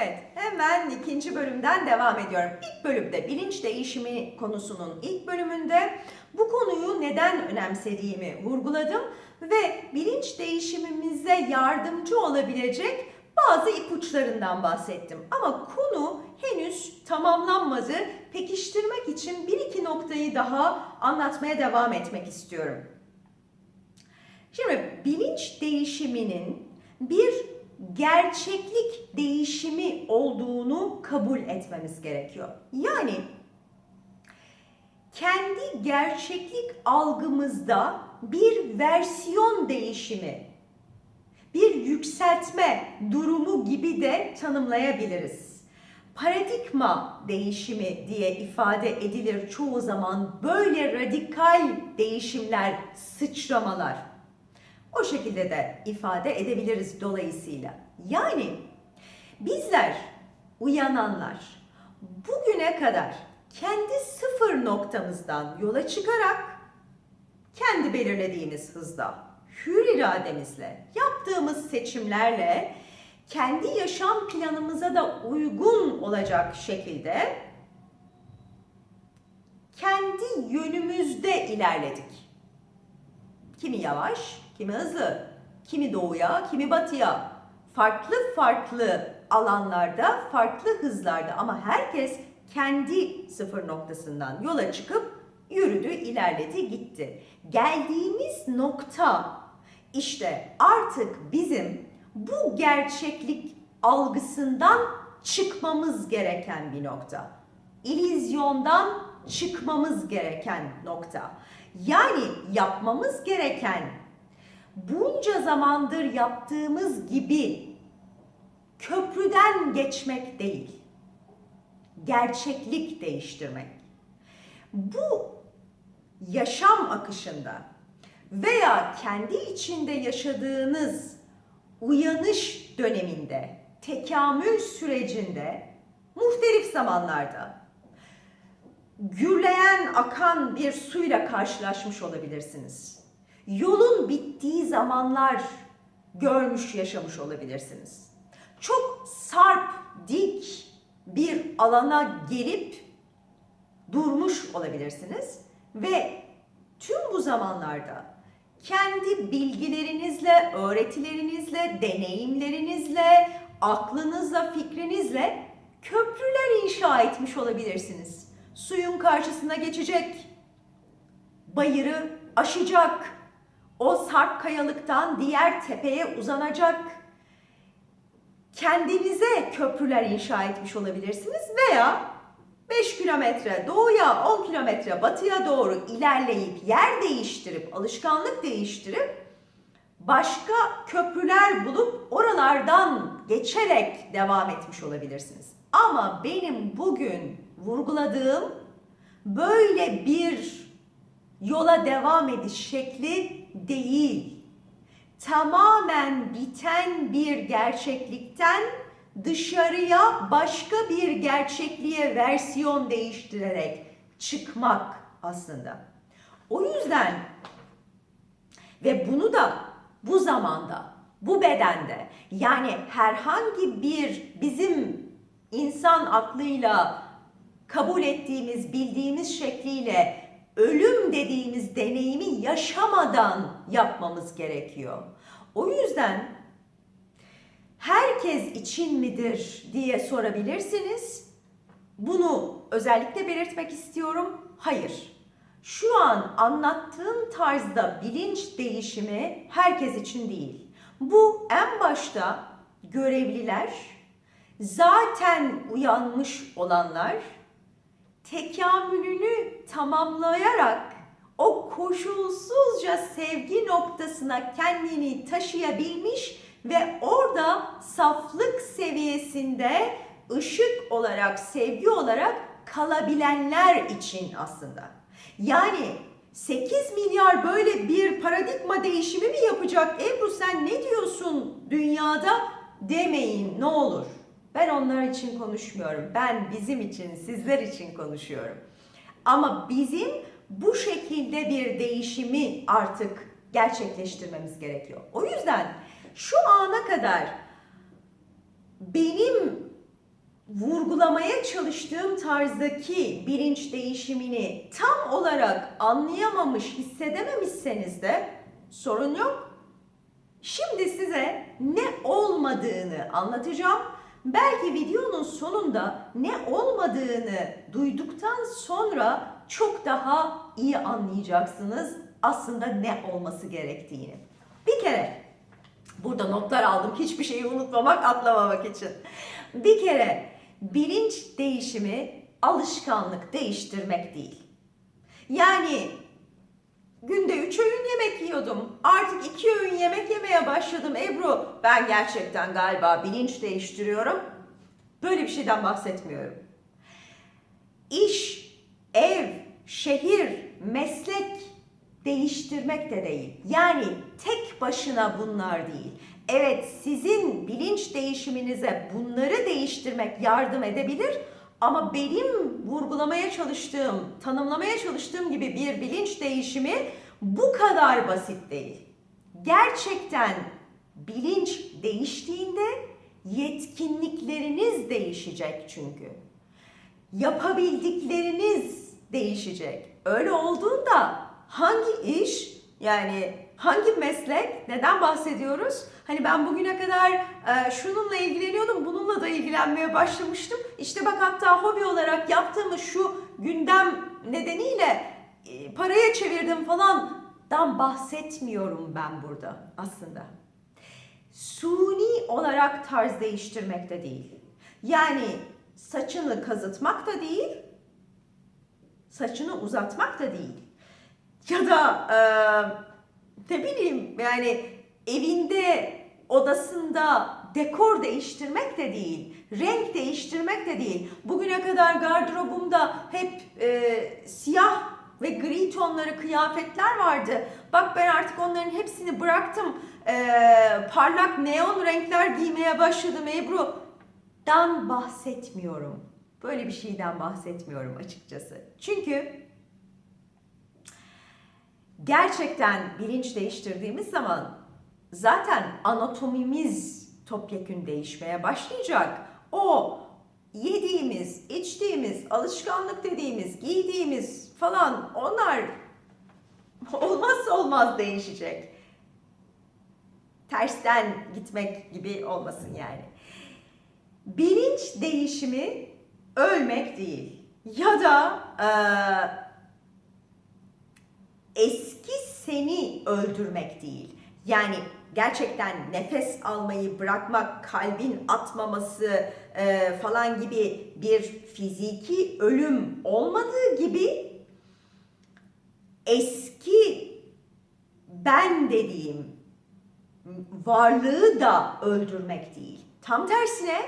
Evet, hemen ikinci bölümden devam ediyorum. İlk bölümde bilinç değişimi konusunun ilk bölümünde bu konuyu neden önemsediğimi vurguladım ve bilinç değişimimize yardımcı olabilecek bazı ipuçlarından bahsettim. Ama konu henüz tamamlanmadı. Pekiştirmek için bir iki noktayı daha anlatmaya devam etmek istiyorum. Şimdi bilinç değişiminin bir gerçeklik değişimi olduğunu kabul etmemiz gerekiyor. Yani kendi gerçeklik algımızda bir versiyon değişimi, bir yükseltme durumu gibi de tanımlayabiliriz. Paradigma değişimi diye ifade edilir çoğu zaman böyle radikal değişimler, sıçramalar. O şekilde de ifade edebiliriz dolayısıyla. Yani bizler uyananlar bugüne kadar kendi sıfır noktamızdan yola çıkarak kendi belirlediğimiz hızda, hür irademizle, yaptığımız seçimlerle kendi yaşam planımıza da uygun olacak şekilde kendi yönümüzde ilerledik. Kimi yavaş, kimi hızlı, kimi doğuya, kimi batıya. Farklı farklı alanlarda, farklı hızlarda ama herkes kendi sıfır noktasından yola çıkıp yürüdü, ilerledi, gitti. Geldiğimiz nokta işte artık bizim bu gerçeklik algısından çıkmamız gereken bir nokta. İllüzyondan çıkmamız gereken nokta. Yani yapmamız gereken bunca zamandır yaptığımız gibi köprüden geçmek değil. Gerçeklik değiştirmek. Bu yaşam akışında veya kendi içinde yaşadığınız uyanış döneminde, tekamül sürecinde muhtelif zamanlarda gürleyen akan bir suyla karşılaşmış olabilirsiniz. Yolun bittiği zamanlar görmüş yaşamış olabilirsiniz. Çok sarp, dik bir alana gelip durmuş olabilirsiniz ve tüm bu zamanlarda kendi bilgilerinizle, öğretilerinizle, deneyimlerinizle, aklınızla, fikrinizle köprüler inşa etmiş olabilirsiniz. Suyun karşısına geçecek, bayırı aşacak, o sarp kayalıktan diğer tepeye uzanacak. Kendinize köprüler inşa etmiş olabilirsiniz veya 5 kilometre doğuya 10 kilometre batıya doğru ilerleyip yer değiştirip alışkanlık değiştirip başka köprüler bulup oralardan geçerek devam etmiş olabilirsiniz. Ama benim bugün vurguladığım böyle bir yola devam ediş şekli değil. Tamamen biten bir gerçeklikten dışarıya başka bir gerçekliğe versiyon değiştirerek çıkmak aslında. O yüzden ve bunu da bu zamanda, bu bedende yani herhangi bir bizim insan aklıyla kabul ettiğimiz, bildiğimiz şekliyle ölüm dediğimiz deneyimi yaşamadan yapmamız gerekiyor. O yüzden herkes için midir diye sorabilirsiniz. Bunu özellikle belirtmek istiyorum. Hayır. Şu an anlattığım tarzda bilinç değişimi herkes için değil. Bu en başta görevliler, zaten uyanmış olanlar, tekamülünü tamamlayarak o koşulsuzca sevgi noktasına kendini taşıyabilmiş ve orada saflık seviyesinde ışık olarak, sevgi olarak kalabilenler için aslında. Yani 8 milyar böyle bir paradigma değişimi mi yapacak? Ebru sen ne diyorsun dünyada demeyin ne olur. Ben onlar için konuşmuyorum. Ben bizim için, sizler için konuşuyorum. Ama bizim bu şekilde bir değişimi artık gerçekleştirmemiz gerekiyor. O yüzden şu ana kadar benim vurgulamaya çalıştığım tarzdaki bilinç değişimini tam olarak anlayamamış, hissedememişseniz de sorun yok. Şimdi size ne olmadığını anlatacağım. Belki videonun sonunda ne olmadığını duyduktan sonra çok daha iyi anlayacaksınız aslında ne olması gerektiğini. Bir kere burada notlar aldım hiçbir şeyi unutmamak, atlamamak için. Bir kere bilinç değişimi alışkanlık değiştirmek değil. Yani Günde üç öğün yiyordum. Artık iki öğün yemek yemeye başladım Ebru. Ben gerçekten galiba bilinç değiştiriyorum. Böyle bir şeyden bahsetmiyorum. İş, ev, şehir, meslek değiştirmek de değil. Yani tek başına bunlar değil. Evet sizin bilinç değişiminize bunları değiştirmek yardım edebilir ama benim vurgulamaya çalıştığım, tanımlamaya çalıştığım gibi bir bilinç değişimi bu kadar basit değil. Gerçekten bilinç değiştiğinde yetkinlikleriniz değişecek çünkü. Yapabildikleriniz değişecek. Öyle olduğunda hangi iş yani hangi meslek neden bahsediyoruz? Hani ben bugüne kadar e, şununla ilgileniyordum, bununla da ilgilenmeye başlamıştım. İşte bak hatta hobi olarak yaptığımız şu gündem nedeniyle e, paraya çevirdim falandan bahsetmiyorum ben burada aslında. Suni olarak tarz değiştirmek de değil. Yani saçını kazıtmak da değil, saçını uzatmak da değil. Ya da e, ne bileyim yani evinde, odasında dekor değiştirmek de değil, renk değiştirmek de değil. Bugüne kadar gardırobumda hep e, siyah ve gri tonları kıyafetler vardı. Bak ben artık onların hepsini bıraktım. E, parlak neon renkler giymeye başladım Ebru. Dan bahsetmiyorum. Böyle bir şeyden bahsetmiyorum açıkçası. Çünkü gerçekten bilinç değiştirdiğimiz zaman zaten anatomimiz topyekün değişmeye başlayacak. O yediğimiz, içtiğimiz, alışkanlık dediğimiz, giydiğimiz falan onlar olmazsa olmaz değişecek. Tersten gitmek gibi olmasın yani. Bilinç değişimi ölmek değil. Ya da eee eski seni öldürmek değil. Yani gerçekten nefes almayı bırakmak, kalbin atmaması e, falan gibi bir fiziki ölüm olmadığı gibi eski ben dediğim varlığı da öldürmek değil. Tam tersine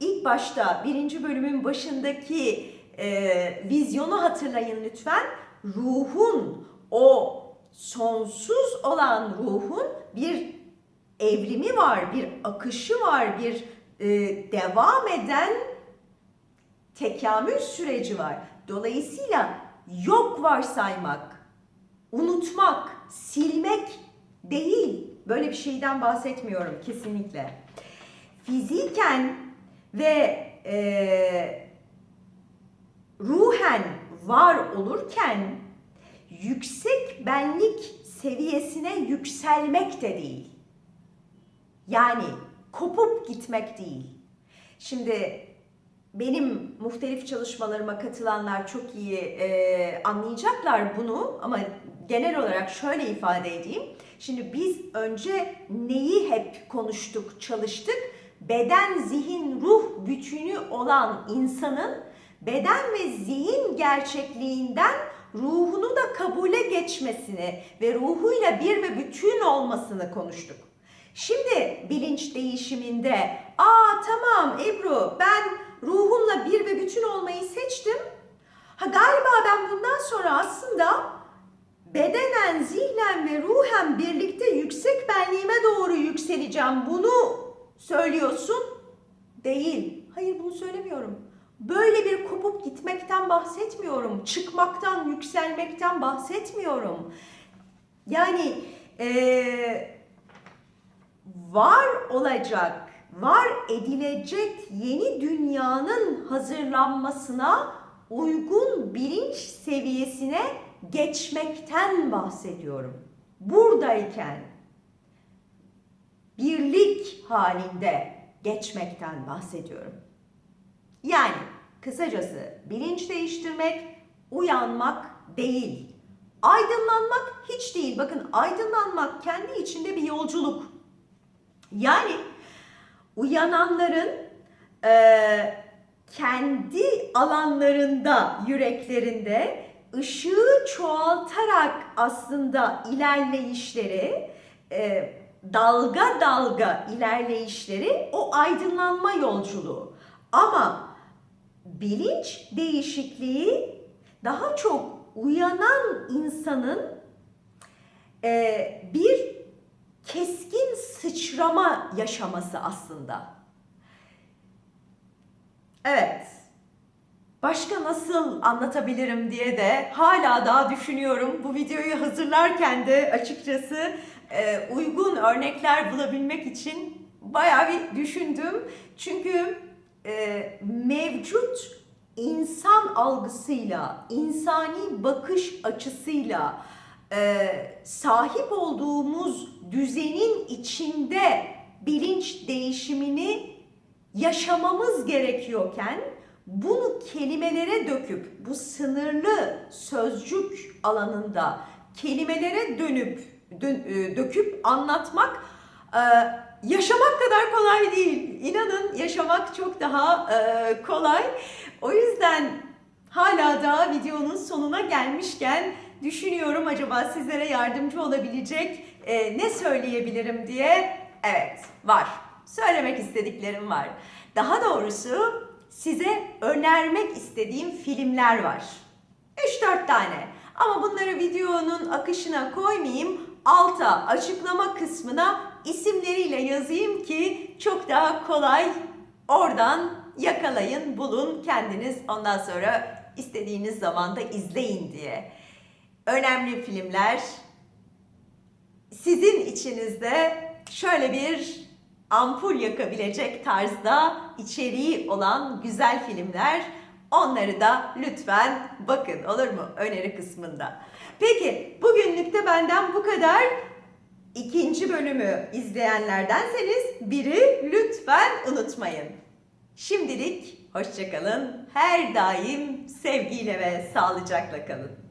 ilk başta birinci bölümün başındaki e, vizyonu hatırlayın lütfen. Ruhun o sonsuz olan ruhun bir evrimi var, bir akışı var, bir e, devam eden tekamül süreci var. Dolayısıyla yok varsaymak, unutmak, silmek değil. Böyle bir şeyden bahsetmiyorum kesinlikle. Fiziken ve e, ruhen var olurken yüksek benlik seviyesine yükselmek de değil. Yani kopup gitmek değil. Şimdi benim muhtelif çalışmalarıma katılanlar çok iyi e, anlayacaklar bunu ama genel olarak şöyle ifade edeyim. Şimdi biz önce neyi hep konuştuk, çalıştık? Beden, zihin, ruh bütünü olan insanın beden ve zihin gerçekliğinden ruhunu da kabule geçmesini ve ruhuyla bir ve bütün olmasını konuştuk. Şimdi bilinç değişiminde, aa tamam Ebru ben ruhumla bir ve bütün olmayı seçtim. Ha galiba ben bundan sonra aslında bedenen, zihnen ve ruhen birlikte yüksek benliğime doğru yükseleceğim. Bunu söylüyorsun. Değil. Hayır bunu söylemiyorum. Böyle bir kopup gitmekten bahsetmiyorum. Çıkmaktan, yükselmekten bahsetmiyorum. Yani eee var olacak, var edilecek yeni dünyanın hazırlanmasına uygun bilinç seviyesine geçmekten bahsediyorum. Buradayken birlik halinde geçmekten bahsediyorum. Yani kısacası bilinç değiştirmek, uyanmak değil. Aydınlanmak hiç değil. Bakın aydınlanmak kendi içinde bir yolculuk. Yani uyananların eee, kendi alanlarında, yüreklerinde ışığı çoğaltarak aslında ilerleyişleri, eee, dalga dalga ilerleyişleri o aydınlanma yolculuğu. Ama bilinç değişikliği daha çok uyanan insanın eee, bir keskin sıçrama yaşaması aslında. Evet. Başka nasıl anlatabilirim diye de hala daha düşünüyorum. Bu videoyu hazırlarken de açıkçası e, uygun örnekler bulabilmek için bayağı bir düşündüm. Çünkü e, mevcut insan algısıyla, insani bakış açısıyla e, sahip olduğumuz düzenin içinde bilinç değişimini yaşamamız gerekiyorken bunu kelimelere döküp bu sınırlı sözcük alanında kelimelere dönüp dö- e, döküp anlatmak yaşamak kadar kolay değil. İnanın yaşamak çok daha e, kolay. O yüzden hala da videonun sonuna gelmişken düşünüyorum acaba sizlere yardımcı olabilecek e, ne söyleyebilirim diye. Evet var. Söylemek istediklerim var. Daha doğrusu size önermek istediğim filmler var. 3-4 tane. Ama bunları videonun akışına koymayayım. Alta açıklama kısmına isimleriyle yazayım ki çok daha kolay oradan yakalayın, bulun kendiniz ondan sonra istediğiniz zaman da izleyin diye. Önemli filmler sizin içinizde şöyle bir ampul yakabilecek tarzda içeriği olan güzel filmler. Onları da lütfen bakın olur mu öneri kısmında. Peki bugünlük de benden bu kadar. İkinci bölümü izleyenlerdenseniz biri lütfen unutmayın. Şimdilik hoşçakalın. Her daim sevgiyle ve sağlıcakla kalın.